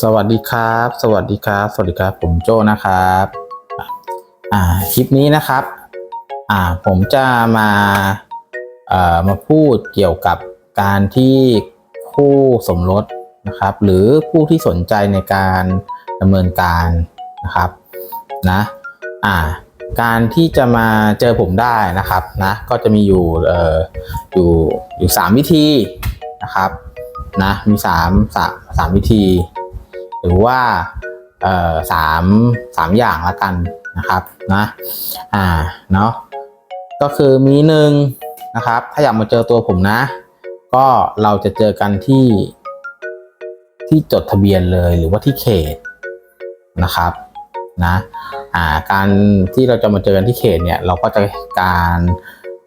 สวัสดีครับ สวัสดีครับ สวัสดีครับ ผมโจนะครับอ่าคลิปนี้นะครับอ่าผมจะมาเอ่อมาพูดเกี่ยวกับการที่คู่สมรสนะครับ หรือผู้ที่สนใจในการดำเนินการนะครับนะอ่าการที่จะมาเจอผมได้นะครับนะก็จะมีอยู่เอ่ออยู่อยู่สามวิธีนะครับนะมีสามสามสามวิธี หรือว่าสามสามอย่างละกันนะครับนะอ่าเนาะก็คือมีหนึ่งนะครับ ถ้าอยากมาเจอตัวผมนะ ก็เราจะเจอกันที่ที่จดทะเบียนเลยหรือว่าที่เขตนะครับนะอ่าการที่เราจะมาเจอกันที่เขตเนี่ยเราก็จะการ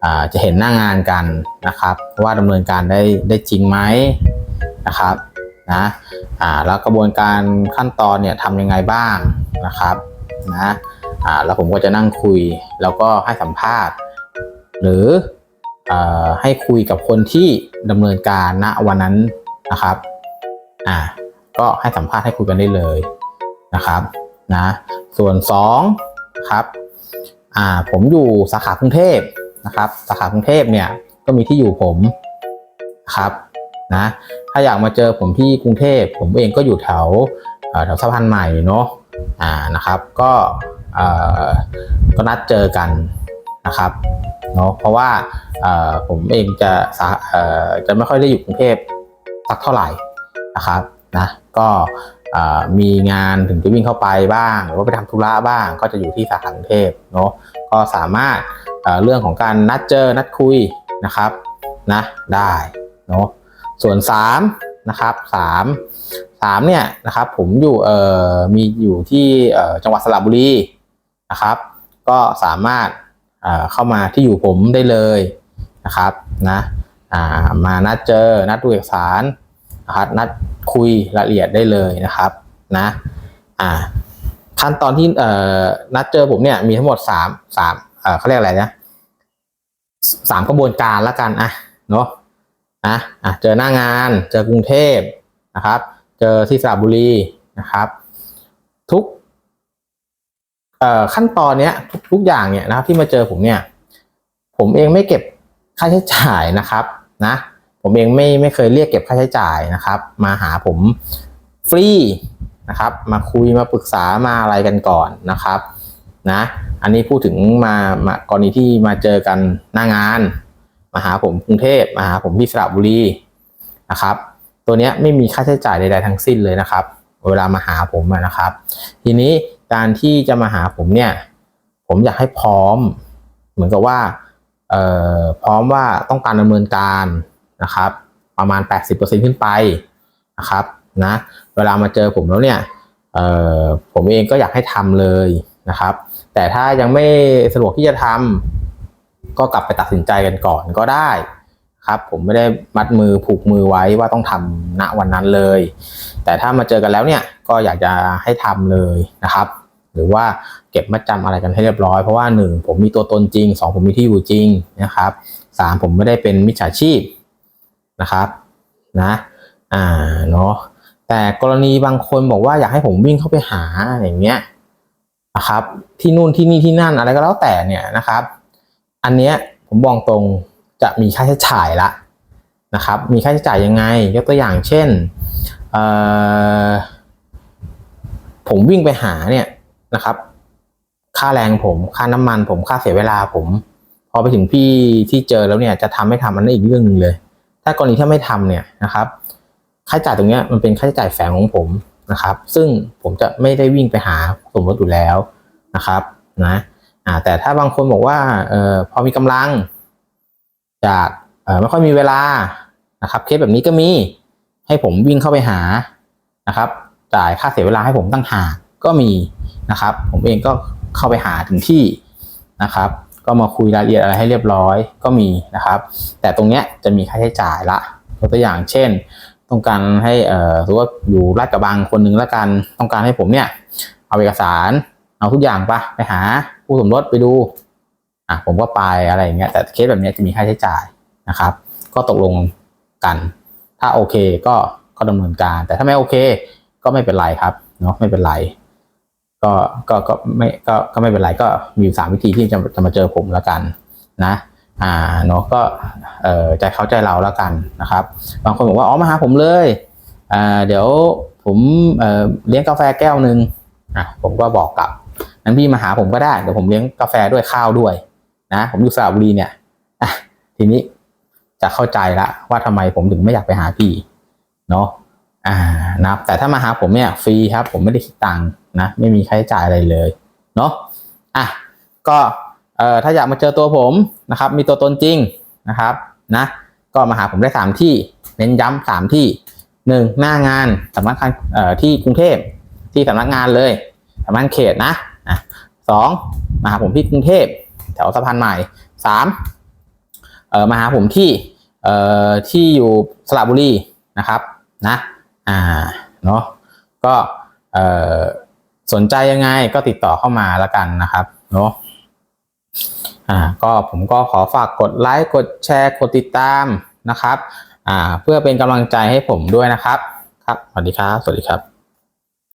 อ่าจะเห็นหน้างานกันนะครับ ว่าดำเนินการได้ได้จริงไหมนะครับนะ อ่าแล้วกระบวนการขั้นตอนเนี่ยทำยังไงบ้างนะครับนะอ่าแล้วผมก็จะนั่งคุยแล้วก็ให้สัมภาษณ์ หรืออ่อให้คุยกับคนที่ดำเนินการณวันนั้นนะครับอ่าก็ให้สัมภาษณ์ให้คุยกันได้เลยนะครับนะส่วน2ครับอ่าผมอยู่สาขากรุงเทพนะครับสาขากรุงเทพเนี่ยก็มีที่อยู่ผมครับ นะ ถ้าอยากมาเจอผมที่กรุงเทพ ผมเองก็อยู่แถวแถวสะพานใหม่เนาะอ่านะครับ ก็ก็นัดเจอกันนะครับเนาะเพราะว่าผมเองจะจะไม่ค่อยได้อยู่กรุงเทพสักเท่าไหร่นะครับนะก็มีงานถึงจะวิ่งเข้าไปบ้าง หรือว่าไปทำธุระบ้าง ก็จะอยู่ที่สาขากรุงเทพเนาะก็สามารถเรื่องของการนัดเจอนัดคุยนะครับนะได้เนาะ ส่วน3นะครับ3 3เนี่ยนะครับผมอยู่เอ่อมีอยู่ที่เอ่อจังหวัดสระบุรีนะครับ ก็สามารถอ่าเข้ามาที่อยู่ผมได้เลยนะครับนะอ่ามานัดเจอนัดดูเอกสารนะครับนัดคุยละเอียดได้เลยนะครับนะอ่าขั้นตอนที่เอ่อนัดเจอผมเนี่ยมีทั้งหมดสามสามเอ่อเขาเรียกอะไรนะสามกระบวนการละกันอะเนาะ นะอะเจอหน้างานเจอกรุงเทพนะครับ เจอที่สระบุรีนะครับ ทุกขั้นตอนเนี้ยทุกทุกอย่างเนี่ยนะครับที่มาเจอผมเนี่ย ผมเองไม่เก็บค่าใช้จ่ายนะครับนะ ผมเองไม่ไม่เคยเรียกเก็บค่าใช้จ่ายนะครับ มาหาผมฟรีนะครับ มาคุยมาปรึกษามาอะไรกันก่อนนะครับนะ อันนี้พูดถึงมามากรณีที่มาเจอกันหน้างาน มาหาผมกรุงเทพมาหาผมที่สระบุรีนะครับ ตัวนี้ไม่มีค่าใช้จ่ายใดๆทั้งสิ้นเลยนะครับ เวลามาหาผมนะครับ ทีนี้การที่จะมาหาผมเนี่ย ผมอยากให้พร้อม เหมือนกับว่าพร้อมว่าต้องการดำเนินการนะครับ ประมาณ 80%ขึ้นไปนะครับนะเวลามาเจอผมแล้วเนี่ยผมเองก็อยากให้ทำเลยนะครับ แต่ถ้ายังไม่สะดวกที่จะทำ ก็กลับไปตัดสินใจกันก่อนก็ได้ครับผมไม่ได้มัดมือผูกมือไว้ว่าต้องทำณวันนั้นเลย แต่ถ้ามาเจอกันแล้วเนี่ยก็อยากจะให้ทำเลยนะครับ หรือว่าเก็บมัดจำอะไรกันให้เรียบร้อยเพราะว่าหนึ่งผมมีตัวตนจริงสองผมมีที่อยู่จริงนะครับสามผมไม่ได้เป็นมิจฉาชีพนะครับนะอ่าเนาะแต่กรณีบางคนบอกว่าอยากให้ผมวิ่งเข้าไปหาอย่างเงี้ยนะครับ ที่นู่นที่นี่ที่นั่นอะไรก็แล้วแต่เนี่ยนะครับ อันเนี้ยผมบอกตรงจะมีค่าใช้จ่ายละนะครับ มีค่าใช้จ่ายยังไง ยกตัวอย่างเช่น ผมวิ่งไปหาเนี่ยนะครับ ค่าแรงผม ค่าน้ำมันผม ค่าเสียเวลาผม พอไปถึงพี่ที่เจอแล้วเนี่ยจะทำไม่ทำมันนั่นอีกเรื่องหนึ่งเลย ถ้ากรณีถ้าไม่ทำเนี่ยนะครับ ค่าใช้จ่ายตรงเนี้ยมันเป็นค่าใช้จ่ายแฝงของผมนะครับ ซึ่งผมจะไม่ได้วิ่งไปหาสมรสอยู่แล้วนะครับนะ อ่าแต่ถ้าบางคนบอกว่าเอ่อพอมีกำลัง จากเอ่อไม่ค่อยมีเวลานะครับเคสแบบนี้ก็มีให้ผมวิ่งเข้าไปหานะครับ จ่ายค่าเสียเวลาให้ผมตั้งหากก็มีนะครับ ผมเองก็เข้าไปหาถึงที่นะครับ ก็มาคุยรายละเอียดอะไรให้เรียบร้อยก็มีนะครับ แต่ตรงเนี้ยจะมีค่าใช้จ่ายละยกตัวอย่างเช่น ต้องการให้เอ่อสมมติว่าอยู่ลาดกระบังคนหนึ่งละกันต้องการให้ผมเนี่ยเอาเอกสารเอาทุกอย่างปะไปหา ผู้สมรสไปดูอะผมก็ไปอะไรอย่างเงี้ยแต่เคสแบบเนี้ยจะมีค่าใช้จ่ายนะครับ ก็ตกลงกัน ถ้าโอเคก็ก็ดำเนินการ แต่ถ้าไม่โอเค ก็ไม่เป็นไรครับเนาะไม่เป็นไร ก็ก็ก็ไม่ก็ก็ไม่เป็นไรก็มีสามวิธีที่จะจะมาเจอผมแล้วกันนะ อ่าเนาะก็เออใจเขาใจเราแล้วกันนะครับ บางคนบอกว่าอ๋อมาหาผมเลยอ่าเดี๋ยวผมเออเลี้ยงกาแฟแก้วหนึ่งอะผมก็บอกกลับ นั้นพี่มาหาผมก็ได้เดี๋ยวผมเลี้ยงกาแฟด้วยข้าวด้วยนะผมอยู่สระบุรีเนี่ยอะทีนี้จะเข้าใจละว่าทำไมผมถึงไม่อยากไปหาพี่เนาะอ่านะแต่ถ้ามาหาผมเนี่ยฟรีครับ ผมไม่ได้คิดตังค์นะไม่มีค่าใช้จ่ายอะไรเลยเนาะอะก็เอ่อถ้าอยากมาเจอตัวผมนะครับ มีตัวตนจริงนะครับนะก็มาหาผมได้สามที่เน้นย้ำสามที่หนึ่งหน้างานสำนักงานเอ่อที่กรุงเทพที่สำนักงานเลยสำนักงานเขตนะ สองมาหาผมที่กรุงเทพแถวสะพานใหม่สามเออมาหาผมที่เอ่อที่อยู่สระบุรีนะครับนะอ่าเนาะก็เอ่อสนใจยังไงก็ติดต่อเข้ามาแล้วกันนะครับเนาะอ่าก็ผมก็ขอฝากกดไลค์กดแชร์กดติดตามนะครับอ่าเพื่อเป็นกำลังใจให้ผมด้วยนะครับ ครับสวัสดีครับ สวัสดีครับ